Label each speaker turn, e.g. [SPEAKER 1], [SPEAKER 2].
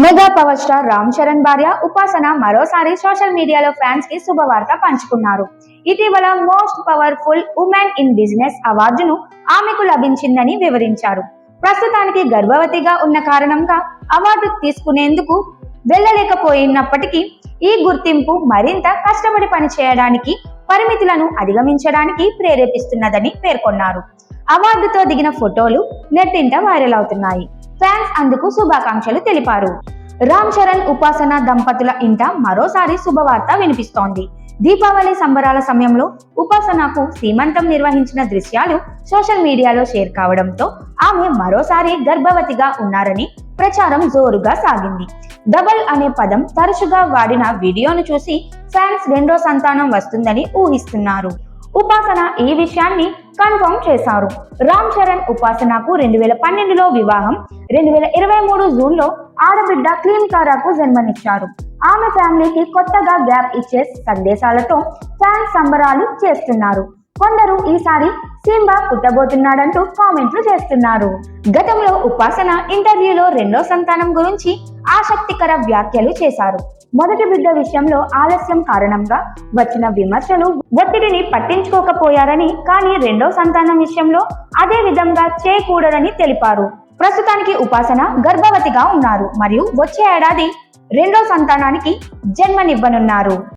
[SPEAKER 1] Mega power star Ram Charan భార్య ఉపాసన మరోసారి social మీడియాలో ఫ్యాన్స్కి శుభవార్త పంచుకున్నారు. ఇటీవల most powerful women in business అవార్డును ఆమెకు లభించిందని వివరించారు. ప్రస్తుతానికి గర్భవతిగా ఉన్న కారణంగా అవార్డు తీసుకునేందుకు వెళ్ళలేకపోయినప్పటికీ ఈ గుర్తింపు మరింత కష్టపడి పనిచేయడానికి పరిమితులను అధిగమించడానికి ప్రేరేపిస్తున్నదని పేర్కొన్నారు. అవార్డుతో దిగిన ఫోటోలు నెట్టింట వైరల్ అవుతున్నాయి. అందుకు శుభాకాంక్షలు తెలిపారు. రామ్ చరణ్ ఉపాసన దంపతుల ఇంట మరోసారి శుభవార్త వినిపిస్తోంది. దీపావళి సంబరాల సమయంలో ఉపాసనకు సీమంతం నిర్వహించిన దృశ్యాలు సోషల్ మీడియాలో షేర్ కావడంతో ఆమె మరోసారి గర్భవతిగా ఉన్నారని ప్రచారం జోరుగా సాగింది. డబల్ అనే పదం తరచుగా వాడిన వీడియోను చూసి ఫ్యాన్స్ రెండో సంతానం వస్తుందని ఊహిస్తున్నారు. ఉపాసన ఈ విషయాన్ని కన్ఫర్మ్ చేశారు. రామ్ చరణ్ ఉపాసనకు రెండు వేల పన్నెండులో వివాహం రెండు వేల ఇరవై మూడు జూన్లో ఆడబిడ్డ క్లీన్ కారాకు జన్మనిచ్చారు. ఆమె ఫ్యామిలీకి కొత్తగా గ్యాప్ ఇచ్చే సందేశాలతో ఫ్యాన్స్ సంబరాలు చేస్తున్నారు. కొందరు ఈసారి సింబా పుట్టబోతున్నాడంటూ కామెంట్లు చేస్తున్నారు. గతంలో ఉపాసన ఇంటర్వ్యూలో రెండో సంతానం గురించి ఆసక్తికర వ్యాఖ్యలు చేశారు. మొదటి బిడ్డ విషయంలో ఆలస్యం కారణంగా వచ్చిన విమర్శలు ఒత్తిడిని పట్టించుకోకపోయారని కానీ రెండో సంతానం విషయంలో అదే విధంగా చేయకూడదని తెలిపారు. ప్రస్తుతానికి ఉపాసన గర్భవతిగా ఉన్నారు మరియు వచ్చే ఏడాది రెండో సంతానానికి జన్మనివ్వనున్నారు.